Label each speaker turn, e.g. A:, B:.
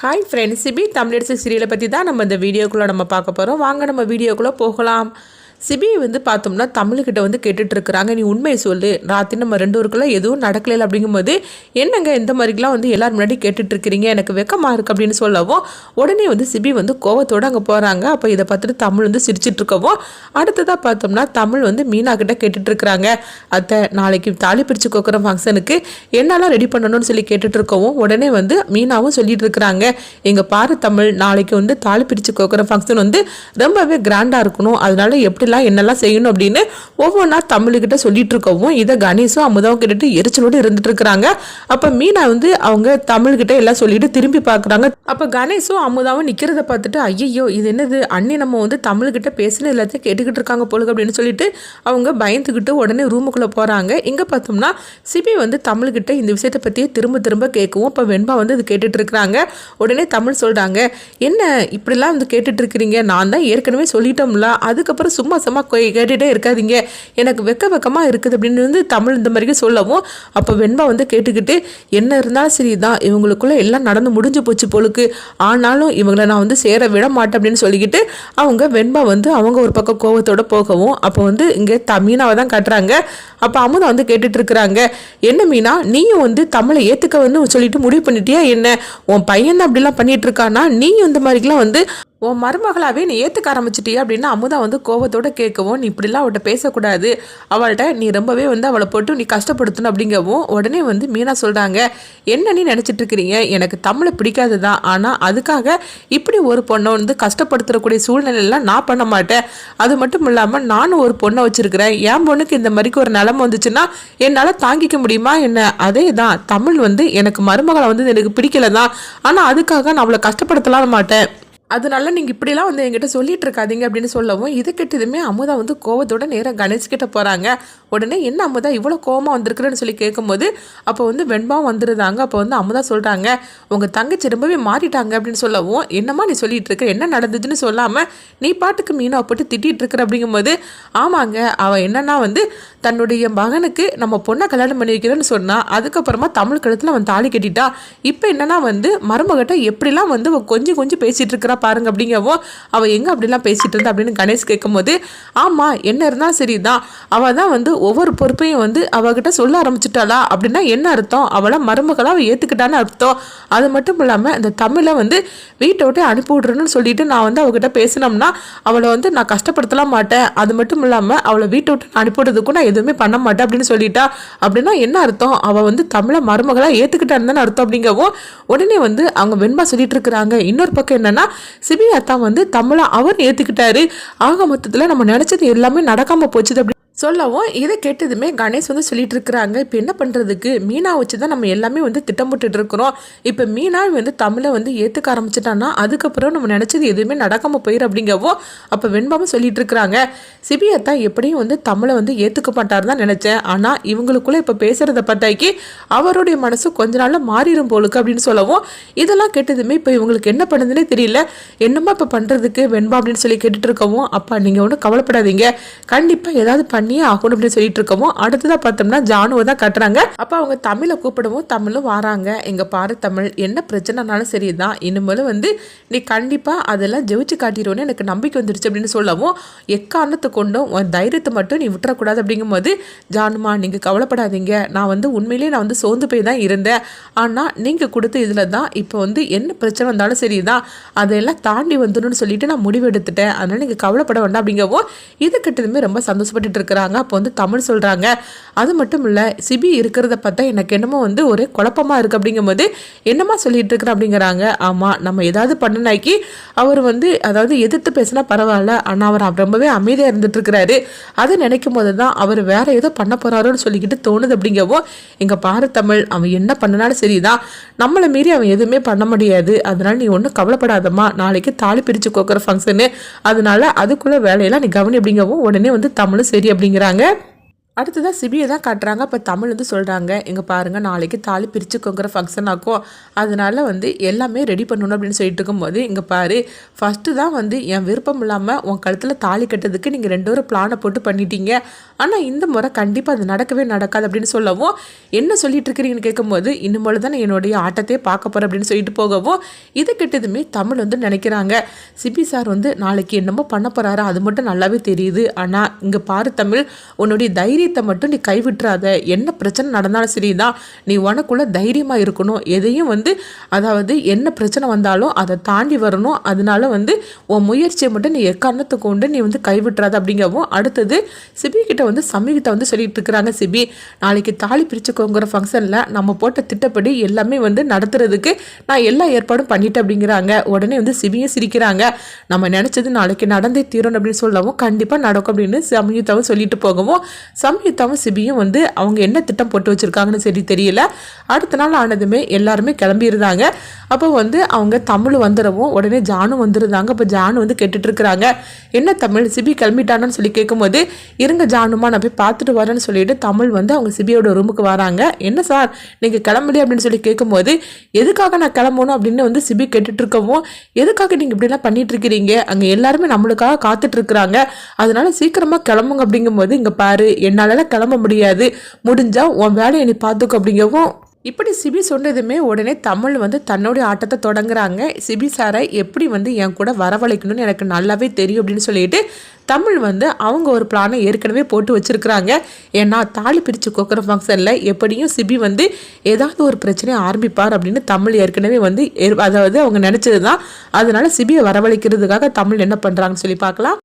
A: Hi friends CP Tamilarasu சீரியலை பற்றி தான் நம்ம இந்த வீடியோக்குள்ளே நம்ம பார்க்க போகிறோம் வாங்க நம்ம வீடியோக்குள்ளே போகலாம். சிபிஐ வந்து பார்த்தோம்னா தமிழ்கிட்ட வந்து கேட்டுட்ருக்குறாங்க. நீ உண்மையை சொல்லு. ராத்திரி நம்ம ரெண்டு ஊருக்குள்ள எதுவும் நடக்கல அப்படிங்கும்போது என்னங்க இந்த மாதிரிலாம் வந்து எல்லோரும் முன்னாடி கேட்டுட்ருக்கிறீங்க? எனக்கு வெக்கமாக இருக்குது அப்படின்னு சொல்லவும் உடனே வந்து சிபி வந்து கோவத்தோடு அங்கே போகிறாங்க அப்போ இதை பார்த்துட்டு தமிழ் வந்து சிரிச்சிட்ருக்கவும் அடுத்ததாக பார்த்தோம்னா தமிழ் வந்து மீனாக்கிட்ட கேட்டுட்ருக்குறாங்க. இருக்கிறாங்க அத்தை நாளைக்கு தாலி பிரித்து கோக்குற ஃபங்க்ஷனுக்கு என்னெல்லாம் ரெடி பண்ணணும்னு சொல்லி கேட்டுட்ருக்கவும் உடனே வந்து மீனாவும் சொல்லிட்டு இருக்கிறாங்க எங்கள் பாரு தமிழ் நாளைக்கு வந்து தாலி பிரித்து கோக்குற ஃபங்க்ஷன் வந்து ரொம்பவே கிராண்டாக இருக்கணும். அதனால எப்படிலாம் என்னெல்லாம் செய்யணும் அப்படின்னு ஒவ்வொன்றா தமிழ்கிட்ட சொல்லிட்டு இருக்கவும் இதை கணேஷும் அமுதாவும் கேட்டுட்டு எரிச்சலோடு இருந்துட்டு இருக்கிறாங்க அப்போ மீனா வந்து அவங்க தமிழ்கிட்ட எல்லாம் சொல்லிட்டு திரும்பி பார்க்குறாங்க அப்போ கணேஷும் அமுதாவும் நிற்கிறத பார்த்துட்டு ஐயோ இது என்னது? அண்ணி நம்ம வந்து தமிழ்கிட்ட பேசின எல்லாத்தையும் கேட்டுக்கிட்டு இருக்காங்க போலுக்கு அப்படின்னு சொல்லிட்டு அவங்க பயந்துக்கிட்டு உடனே ரூமுக்குள்ளே போகிறாங்க இங்கே பார்த்தோம்னா சிபி வந்து தமிழ்கிட்ட இந்த விஷயத்தை பற்றியே திரும்ப திரும்ப கேட்கவும் இப்போ வெண்பா வந்து இது கேட்டுட்டு இருக்கிறாங்க உடனே தமிழ் சொல்கிறாங்க என்ன இப்படிலாம் வந்து கேட்டுட்டு இருக்கிறீங்க நான் தான் ஏற்கனவே சொல்லிட்டோம்ல அதுக்கப்புறம் சும்மா சும்மா கேட்டுகிட்டே இருக்காதீங்க. எனக்கு வெக்க வெக்கமாக இருக்குது அப்படின்னு வந்து தமிழ் இந்த மாதிரி சொல்லவும் அப்போ வெண்பா வந்து கேட்டுக்கிட்டு என்ன இருந்தாலும் சரி தான் இவங்களுக்குள்ளே எல்லாம் நடந்து முடிஞ்சு போச்சு போலுக்கு. ஆனாலும் இவங்களை நான் வந்து சேர விட மாட்டேன் அப்படின்னு சொல்லிக்கிட்டு அவங்க வெண்பா வந்து அவங்க ஒரு பக்கம் கோவத்தோட போகவும் அப்போ வந்து இங்கே த மீனாவை தான் காட்டுறாங்க. அப்போ அமுதா வந்து கேட்டுட்டு இருக்கிறாங்க என்ன மீனா நீயும் வந்து தமிழை ஏற்றுக்க வந்து சொல்லிட்டு முடிவு பண்ணிட்டியா என்ன? உன் பையன் தான் அப்படிலாம் பண்ணிட்டு இருக்கானா? நீயும் இந்த மாதிரிலாம் வந்து உன் மருமகளாவே நீ ஏற்றுக்க ஆரம்பிச்சிட்டியா அப்படின்னு அமுதா வந்து கோபத்தோடு கேட்கவும் நீ இப்படிலாம் அவள்கிட்ட பேசக்கூடாது. அவள்கிட்ட நீ ரொம்பவே வந்து அவளை போட்டு நீ கஷ்டப்படுத்தணும் அப்படிங்கவும் உடனே வந்து மீனா சொல்கிறாங்க என்ன நீ நினச்சிட்டு இருக்கிறீங்க? எனக்கு தமிழை பிடிக்காது தான் ஆனால் அதுக்காக இப்படி ஒரு பொண்ணை வந்து கஷ்டப்படுத்துறக்கூடிய சூழ்நிலையெல்லாம் நான் பண்ண மாட்டேன். அது மட்டும் இல்லாமல் நானும் ஒரு பொண்ணை வச்சுருக்கிறேன். என் பொண்ணுக்கு இந்த மாதிரிக்கு ஒரு நிலமை வந்துச்சுன்னா என்னால் தாங்கிக்க முடியுமா என்ன? அதே தான் தமிழ் வந்து எனக்கு மருமகளை வந்து எனக்கு பிடிக்கல தான் ஆனால் அதுக்காக நான் அவளை கஷ்டப்படுத்தலாம் மாட்டேன். அதனால நீங்கள் இப்படிலாம் வந்து என்கிட்ட சொல்லிட்டு இருக்காதீங்க அப்படின்னு சொல்லவும் இது கிட்டதுமே அமுதா வந்து கோவத்தோட நேராக கணேஷ் கிட்ட போகிறாங்க உடனே என்ன அமுதா இவ்வளோ கோவமாக வந்திருக்குறேன்னு சொல்லி கேட்கும்போது அப்போ வந்து வெண்பாவும் வந்துருந்தாங்க. அப்போ வந்து அமுதா சொல்கிறாங்க உங்கள் தங்கச்சி ரொம்பவே மாறிட்டாங்க அப்படின்னு சொல்லவும் என்னம்மா நீ சொல்லிட்டு இருக்க என்ன நடந்ததுன்னு சொல்லாமல் நீ பாட்டுக்கு மீனாக போட்டு திட்டிகிட்டு இருக்கிற அப்படிங்கும்போது ஆமாங்க அவள் என்னன்னா வந்து தன்னுடைய மகனுக்கு நம்ம பொண்ணை கல்யாணம் பண்ணி வைக்கிறேன்னு சொன்னால் அதுக்கப்புறமா தமிழ் கழுத்தில் அவன் தாலி கட்டிட்டா. இப்போ என்னன்னா வந்து மருமகிட்ட எப்படிலாம் வந்து கொஞ்சம் கொஞ்சம் பேசிகிட்டு இருக்கிறா பாருங்க அப்படிங்கவோ அவள் எங்கே அப்படிலாம் பேசிகிட்டு இருந்தா அப்படின்னு கணேஷ் கேட்கும்போது ஆமாம் என்ன இருந்தால் சரிதான். அவள் தான் வந்து ஒவ்வொரு பொறுப்பையும் வந்து அவகிட்ட சொல்ல ஆரம்பிச்சிட்டாளா அப்படின்னா என்ன அர்த்தம்? அவளை மருமகளாக அவள் ஏற்றுக்கிட்டான்னு அர்த்தம். அது மட்டும் இல்லாமல் இந்த தமிழை வந்து வீட்டை விட்டு அனுப்பி விட்றேன்னு சொல்லிட்டு நான் வந்து அவகிட்ட பேசினோம்னா அவளை வந்து நான் கஷ்டப்படுத்தலாம் மாட்டேன். அது மட்டும் இல்லாமல் அவளை வீட்டை விட்டு நான் அனுப்பிவிடுறதுக்கும் நான் எதுவுமே பண்ண மாட்டேன் அப்படின்னு சொல்லிட்டா அப்படின்னா என்ன அர்த்தம்? அவள் வந்து தமிழை மருமகளாக ஏற்றுக்கிட்டான்னு தானே அர்த்தம் அப்படிங்கவும் உடனே வந்து அவங்க வெண்பா சொல்லிட்டு இருக்கிறாங்க. இன்னொரு பக்கம் என்னன்னா சிபி அத்தா வந்து தமிழை அவர் ஏற்றுக்கிட்டாரு ஆக மொத்தத்தில் நம்ம நினச்சது எல்லாமே நடக்காமல் போச்சுது அப்படி சொல்லவும் இதை கேட்டதுமே கணேஷ் வந்து சொல்லிட்டு இருக்கிறாங்க இப்போ என்ன பண்ணுறதுக்கு மீனா வச்சு தான் நம்ம எல்லாமே வந்து திட்டமிட்டு இருக்கிறோம் இப்போ மீனா வந்து தமிழை வந்து ஏற்றுக்க ஆரம்பிச்சிட்டான்னா அதுக்கப்புறம் நம்ம நினச்சது எதுவுமே நடக்காமல் போயிடும் அப்படிங்கவோ அப்போ வெண்பாமல் சொல்லிட்டு இருக்கிறாங்க தான் எப்படியும் வந்து தமிழை வந்து ஏற்றுக்க மாட்டார் தான் நினச்சேன். ஆனால் இவங்களுக்குள்ளே இப்போ பேசுகிறத பார்த்தாக்கி அவருடைய மனசு கொஞ்ச நாளில் மாறிடும் போலுக்கு அப்படின்னு சொல்லவும் இதெல்லாம் கேட்டதுமே இப்போ இவங்களுக்கு என்ன பண்ணுதுன்னே தெரியல. என்னமா இப்போ பண்ணுறதுக்கு வெண்பா அப்படின்னு சொல்லி கேட்டுட்டு இருக்கவும் அப்பா நீங்கள் ஒன்றும் கவலைப்படாதீங்க. கண்டிப்பாக ஏதாவது பண்ணியே ஆகணும் அப்படின்னு சொல்லிட்டு இருக்கோமோ அடுத்ததாக பார்த்தோம்னா ஜானுவை தான் கட்டுறாங்க. அப்போ அவங்க தமிழை கூப்பிடவும் தமிழும் வராங்க. எங்கள் பாரு தமிழ் என்ன பிரச்சனைனாலும் சரி தான் இனிமேலும் வந்து நீ கண்டிப்பாக அதெல்லாம் ஜெயிச்சு காட்டிடுவோன்னு எனக்கு நம்பிக்கை வந்துருச்சு அப்படின்னு சொல்லவும் எக்காரணத்தை கொண்டும் உன் தைரியத்தை மட்டும் நீ விட்டுறக்கூடாது அப்படிங்கும்போது ஜானுமா நீங்கள் கவலைப்படாதீங்க. நான் வந்து உண்மையிலேயே நான் வந்து சோர்ந்து போய் தான் இருந்தேன். ஆனால் நீங்கள் கொடுத்த இதில் தான் இப்போ வந்து என்ன பிரச்சனை வந்தாலும் சரி தான் அதையெல்லாம் தாண்டி வந்துடணும்னு சொல்லிட்டு நான் முடிவு எடுத்துட்டேன் அதனால் நீங்கள் கவலைப்பட வேண்டாம் அப்படிங்கவும் இது கிட்டதுமே ரொம்ப சந்தோஷப்பட்டுட்டு பேசுகிறாங்க அப்போ வந்து தமிழ் சொல்கிறாங்க அது மட்டும் இல்லை சிபி இருக்கிறத பார்த்தா எனக்கு என்னமோ வந்து ஒரு குழப்பமாக இருக்குது அப்படிங்கும்போது என்னம்மா சொல்லிட்டு இருக்கிற அப்படிங்கிறாங்க. ஆமாம் நம்ம ஏதாவது பண்ணனாக்கி அவர் வந்து அதாவது எதிர்த்து பேசினா பரவாயில்ல ஆனால் அவர் ரொம்பவே அமைதியாக இருந்துட்டு இருக்கிறாரு. அதை நினைக்கும் போது தான் அவர் வேற ஏதோ பண்ண போகிறாரோன்னு சொல்லிக்கிட்டு தோணுது அப்படிங்கவும் எங்கள் பாரு தமிழ் அவன் என்ன பண்ணனாலும் சரிதான். நம்மளை மீறி அவன் எதுவுமே பண்ண முடியாது. அதனால நீ ஒன்றும் கவலைப்படாதம்மா. நாளைக்கு தாலி பிரித்து கோக்குற ஃபங்க்ஷனு அதனால அதுக்குள்ளே வேலையெல்லாம் நீ கவனி அப்படிங்கவும் உடனே வந்து தமிழும் சரி அப்படிங்கிறாங்க. அடுத்ததாக சிபியை தான் காட்டுறாங்க. இப்போ தமிழ் வந்து சொல்கிறாங்க இங்கே பாருங்கள் நாளைக்கு தாலி பிரிச்சுக்கோங்கிற ஃபங்க்ஷன் ஆக்கும் அதனால வந்து எல்லாமே ரெடி பண்ணணும் அப்படின்னு சொல்லிட்டு இருக்கும்போது இங்கே பாரு ஃபஸ்ட்டு தான் வந்து என் விருப்பம் இல்லாமல் உன் கழுத்தில் தாலி கட்டுறதுக்கு நீங்கள் ரெண்டு ஒரு பிளானை போட்டு பண்ணிட்டீங்க. ஆனால் இந்த முறை கண்டிப்பாக அது நடக்கவே நடக்காது அப்படின்னு சொல்லவும் என்ன சொல்லிட்டு இருக்கிறீங்கன்னு கேட்கும்போது இன்னும் தான் என்னுடைய ஆட்டத்தையே பார்க்க போகிறேன் அப்படின்னு சொல்லிட்டு போகவும் இது கிட்டதுமே தமிழ் வந்து நினைக்கிறாங்க. சிபி சார் வந்து நாளைக்கு என்னமோ பண்ண போகிறாரு அது மட்டும் நல்லாவே தெரியுது. ஆனால் இங்கே பாரு தமிழ் உன்னுடைய தைரியத்தை மட்டும் நீ கைவிட்டுறாத. என்ன பிரச்சனை நடந்தாலும் சரிதான். நீ உனக்குள்ளே தைரியமாக இருக்கணும். எதையும் வந்து அதாவது என்ன பிரச்சனை வந்தாலும் அதை தாண்டி வரணும். அதனால வந்து உன் முயற்சியை மட்டும் நீ எக்காரணத்தை கொண்டு நீ வந்து கைவிட்டுறாத அப்படிங்கவும் அடுத்தது சிபி கிட்ட வந்து சமீகிட்ட வந்து சொல்லிட்டு இருக்கிறாங்க சிபி. நாளைக்கு தாலி பிரிச்சுக்கோங்கிற ஃபங்க்ஷனில் நம்ம போட்ட திட்டப்படி எல்லாமே வந்து நடத்துறதுக்கு நான் எல்லா ஏற்பாடும் பண்ணிட்டேன் அப்படிங்கிறாங்க. உடனே வந்து சிபியும் சிரிக்கிறாங்க. நம்ம நினச்சது நாளைக்கு நடந்தே தீரணும் அப்படின்னு சொல்லவும் கண்டிப்பாக நடக்கும் அப்படின்னு சமயுத்தாவும் சொல்லிட்டு போகவும் சமயுத்தாவும் சிபியும் வந்து அவங்க என்ன திட்டம் போட்டு வச்சுருக்காங்கன்னு சரி தெரியல. அடுத்த நாள் ஆனதுமே எல்லாருமே கிளம்பியிருந்தாங்க. அப்போ வந்து அவங்க தமிழ் வந்துடவும் உடனே ஜானு வந்துருந்தாங்க. அப்போ ஜானு வந்து கேட்டுட்டு இருக்கிறாங்க என்ன தமிழ்? சிபி கிளம்பிட்டானு சொல்லி கேட்கும்போது இருங்க ஜானுமா நான் போய் பார்த்துட்டு வரேன்னு சொல்லிட்டு தமிழ் வந்து அவங்க சிபியோட ரூமுக்கு வராங்க. என்ன சார்? நீங்கள் கிளம்பலையே? அப்படின்னு சொல்லி கேட்கும்போது எதுக்காக நான் கிளம்பணும்? அப்படின்னு வந்து சிபி கேட்டுட்டு இருக்கவும் எதுக்காக நீங்கள் இப்படிலாம் பண்ணிட்டு இருக்கிறீங்க அங்கே எல்லாருமே நம்மளுக்காக காத்துட்டு இருக்கிறாங்க அதனால சீக்கிரமாக கிளம்புங்க. அப்படிங்கும்போது இங்கே பாரு என்னாலலாம் கிளம்ப முடியாது. முடிஞ்சா உன் வேலையை நீ பார்த்துக்கோ அப்படிங்கவும் இப்படி சிபி சொன்னதுமே உடனே தமிழ் வந்து தன்னுடைய ஆட்டத்தை தொடங்குறாங்க. சிபி சாரை எப்படி வந்து என் கூட வரவழைக்கணும்னு எனக்கு நல்லாவே தெரியும் அப்படின்னு சொல்லிட்டு தமிழ் வந்து அவங்க ஒரு பிளானை ஏற்கனவே போட்டு வச்சுருக்குறாங்க. ஏன்னா தாலி பிரித்து கோக்குற ஃபங்க்ஷனில் எப்படியும் சிபி வந்து ஏதாவது ஒரு பிரச்சனையை ஆரம்பிப்பார் அப்படின்னு தமிழ் ஏற்கனவே வந்து அதாவது அவங்க நினச்சது தான் அதனால சிபியை வரவழைக்கிறதுக்காக தமிழ் என்ன பண்ணுறாங்கன்னு சொல்லி பார்க்கலாம்.